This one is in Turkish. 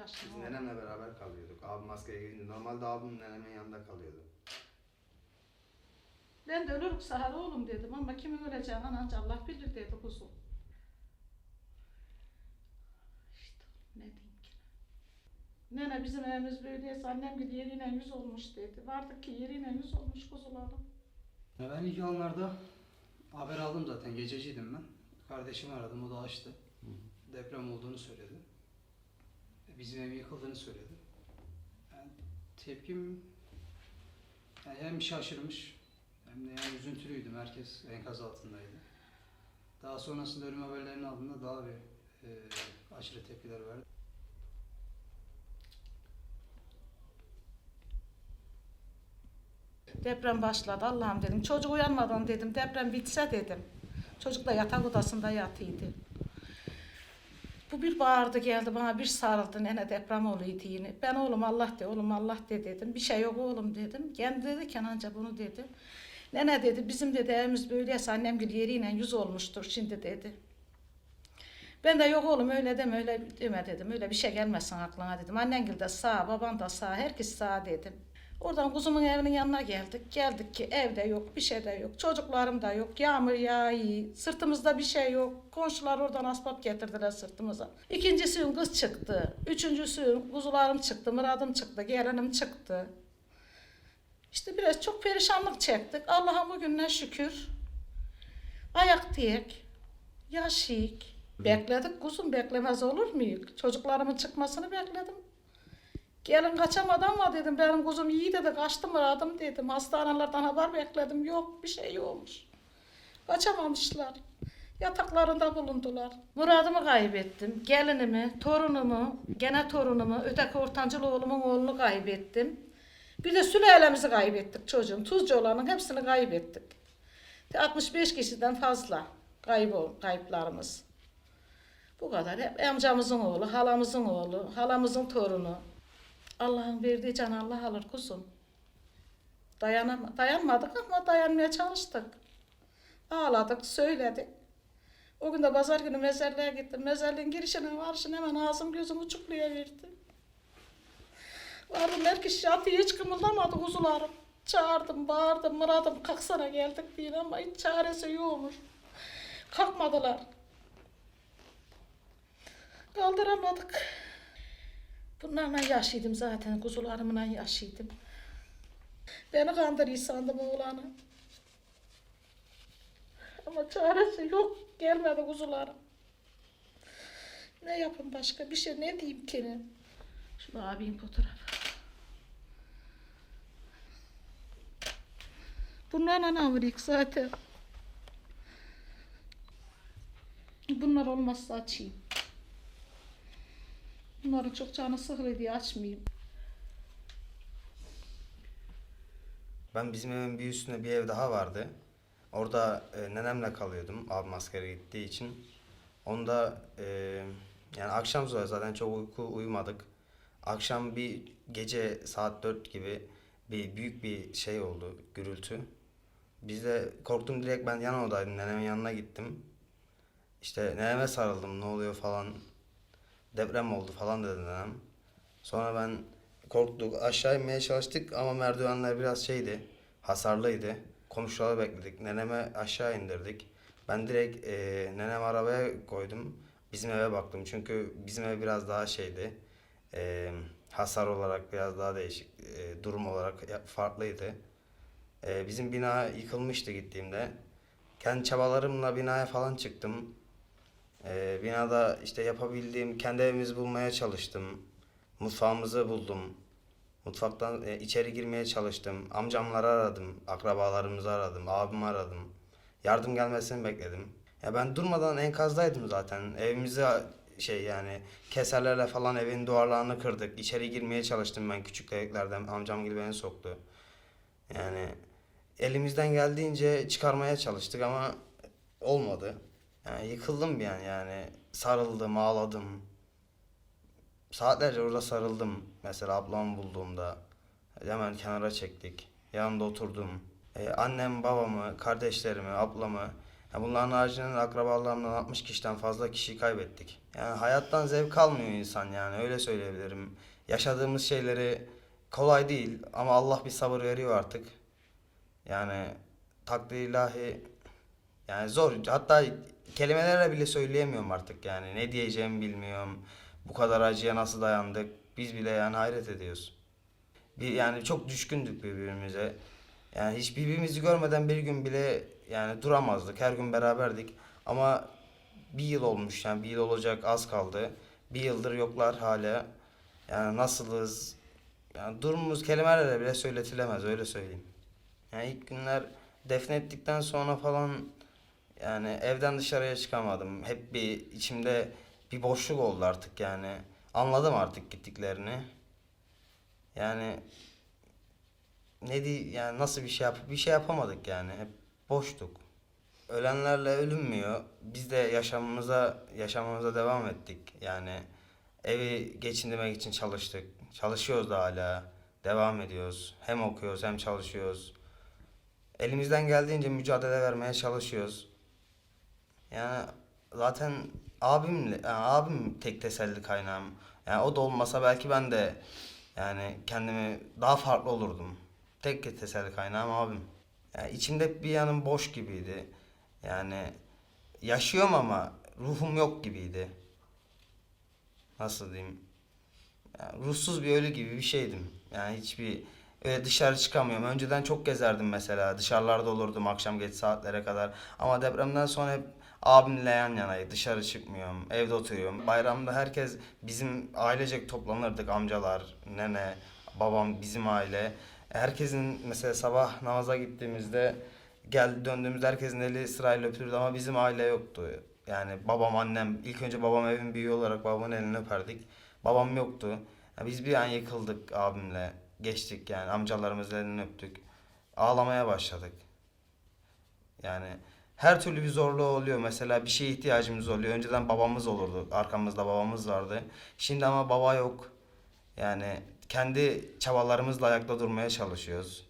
Yaşlı Biz nenemle beraber kalıyorduk. Abim askere gidince normalde abim nenemin yanında kalıyordu. Ben de ölürük sahar oğlum dedim ama kimin öleceğini anca Allah bilir dedi kuzum. İşte ne diyeyim ki. Nene bizim evimiz böyleyse annem gibi yeriyle yüz olmuş dedi. Vardık ki yeriyle yüz olmuş kuzularım. Ya ben ilk anlarda haber aldım zaten gececiydim ben. Kardeşimi aradım o da açtı. Deprem olduğunu söyledi. Bizim evin yıkıldığını söyledi. Yani tepkim yani hem şaşırmış hem de yani üzüntülüydüm. Herkes enkaz altındaydı. Daha sonrasında ölüm haberlerini aldığımda daha bir e, aşırı tepkiler verdi. Deprem başladı Allah'ım dedim. Çocuk uyanmadan dedim deprem bitse dedim. Çocuk da yatak odasında yatıydı. Bu bir bağırdı geldi bana bir sarıldı nene deprem oluyordu yine. Ben oğlum Allah de oğlum Allah de dedim. Bir şey yok oğlum dedim. Kendi dedi Kenanca bunu dedi. Nene dedi bizim dedi evimiz böyleyse annem gibi yeriyle yüz olmuştur şimdi dedi. Ben de yok oğlum öyle deme öyle deme dedim. Öyle bir şey gelmesin aklına dedim. Annen de sağ, baban da sağ, herkes sağ dedim. Oradan kuzumun evinin yanına geldik. Geldik ki evde yok, bir şey de yok. Çocuklarım da yok. Yağmur yağıyor. Sırtımızda bir şey yok. Komşular oradan asbap getirdiler sırtımıza. İkincisi kız çıktı. Üçüncüsü kuzularım çıktı. Muradım çıktı. Gelinim çıktı. İşte biraz çok perişanlık çektik. Allah'a bugüne şükür. Ayak diyek. Yaşayık. Bekledik kuzum beklemez olur muyuk? Çocuklarımın çıkmasını bekledim. Gelin kaçamadı ama dedim benim kuzum iyi dedi kaçtım aradım dedim. Hastanelerden haber bekledim yok bir şey yokmuş. Kaçamamışlar. Yataklarında bulundular. Muradımı kaybettim. Gelinimi, torunumu, gene torunumu, öteki ortancıl oğlumun oğlunu kaybettim. Bir de sülalemizi kaybettik çocuğum. Tuzcuoğlanın hepsini kaybettik. 65 kişiden fazla kayıp, kayıplarımız. Bu kadar. Hep amcamızın oğlu, halamızın oğlu, halamızın torunu. Allah'ın verdiği can Allah alır kuzum. Dayanam dayanmadık ama dayanmaya çalıştık. Ağladık, söyledik. O gün de pazar günü mezarlığa gittim. Mezarlığın girişine varışın hemen ağzım gözüm uçuklayıverdi. Vardım herkes yatıyor hiç kımıldamadı kuzularım. Çağırdım, bağırdım, mıradım kalksana geldik diye ama hiç çaresi yokmuş. Kalkmadılar. Kaldıramadık. Bunlarla yaşıydım zaten, kuzularımla yaşıydım. Beni kandırıyor sandım oğlanı. Ama çaresi yok, gelmedi kuzularım. Ne yapayım başka, bir şey ne diyeyim ki? Şu abinin fotoğrafı. Bunlarla avırıyık zaten. Bunlar olmazsa açayım. Bunların çok canı sıkılıyor diye açmayayım. Ben bizim evin bir üstünde bir ev daha vardı. Orada e, nenemle kalıyordum abim askere gittiği için. Onda e, yani akşam sonra zaten çok uyku uyumadık. Akşam bir gece saat 4 gibi bir büyük bir şey oldu, gürültü. Biz de korktum direkt ben yan odaydım, nenemin yanına gittim. İşte neneme sarıldım, ne oluyor falan. Deprem oldu falan dedi nenem. Sonra ben korktuk, aşağı inmeye çalıştık ama merdivenler biraz şeydi, hasarlıydı. Komşuları bekledik, neneme aşağı indirdik. Ben direkt e, nenemi arabaya koydum, bizim eve baktım. Çünkü bizim ev biraz daha şeydi, e, hasar olarak biraz daha değişik, e, durum olarak farklıydı. E, bizim bina yıkılmıştı gittiğimde. Kendi çabalarımla binaya falan çıktım. E, binada işte yapabildiğim kendi evimizi bulmaya çalıştım. Mutfağımızı buldum. Mutfaktan e, içeri girmeye çalıştım. Amcamları aradım, akrabalarımızı aradım, abimi aradım. Yardım gelmesini bekledim. Ya ben durmadan enkazdaydım zaten. Evimizi şey yani keserlerle falan evin duvarlarını kırdık. İçeri girmeye çalıştım ben küçük deliklerden. Amcam gibi beni soktu. Yani elimizden geldiğince çıkarmaya çalıştık ama olmadı. Yani yıkıldım bir an yani. Sarıldım, ağladım. Saatlerce orada sarıldım. Mesela ablamı bulduğumda hemen kenara çektik. Yanında oturdum. Ee, annem, babamı, kardeşlerimi, ablamı Ya bunların haricinde akrabalarımdan 60 kişiden fazla kişiyi kaybettik. Yani hayattan zevk almıyor insan yani öyle söyleyebilirim. Yaşadığımız şeyleri kolay değil ama Allah bir sabır veriyor artık. Yani takdir ilahi yani zor. Hatta kelimelerle bile söyleyemiyorum artık yani. Ne diyeceğimi bilmiyorum. Bu kadar acıya nasıl dayandık? Biz bile yani hayret ediyoruz. Bir, yani çok düşkündük birbirimize. Yani hiç birbirimizi görmeden bir gün bile yani duramazdık. Her gün beraberdik. Ama bir yıl olmuş yani bir yıl olacak az kaldı. Bir yıldır yoklar hala. Yani nasılız? Yani durumumuz kelimelerle bile söyletilemez öyle söyleyeyim. Yani ilk günler defnettikten sonra falan yani evden dışarıya çıkamadım. Hep bir içimde bir boşluk oldu artık yani. Anladım artık gittiklerini. Yani ne di yani nasıl bir şey yap bir şey yapamadık yani. Hep boştuk. Ölenlerle ölünmüyor. Biz de yaşamımıza yaşamamıza devam ettik. Yani evi geçindirmek için çalıştık. Çalışıyoruz da hala. Devam ediyoruz. Hem okuyoruz hem çalışıyoruz. Elimizden geldiğince mücadele vermeye çalışıyoruz. Yani zaten abimle yani abim tek teselli kaynağım. Yani o da olmasa belki ben de yani kendimi daha farklı olurdum. Tek teselli kaynağım abim. Yani içimde bir yanım boş gibiydi. Yani yaşıyorum ama ruhum yok gibiydi. Nasıl diyeyim? Yani ruhsuz bir ölü gibi bir şeydim. Yani hiçbir öyle dışarı çıkamıyorum. Önceden çok gezerdim mesela. Dışarılarda olurdum akşam geç saatlere kadar. Ama depremden sonra hep abimle yan yanayı. Dışarı çıkmıyorum. Evde oturuyorum. Bayramda herkes bizim ailecek toplanırdık. Amcalar, nene, babam, bizim aile. Herkesin mesela sabah namaza gittiğimizde gel döndüğümüzde herkesin eli sırayla öpülürdü ama bizim aile yoktu. Yani babam, annem, ilk önce babam evin büyüğü olarak babamın elini öperdik. Babam yoktu. Ya biz bir an yıkıldık abimle. Geçtik yani amcalarımızın elini öptük. Ağlamaya başladık. Yani her türlü bir zorluğu oluyor. Mesela bir şeye ihtiyacımız oluyor. Önceden babamız olurdu. Arkamızda babamız vardı. Şimdi ama baba yok. Yani kendi çabalarımızla ayakta durmaya çalışıyoruz.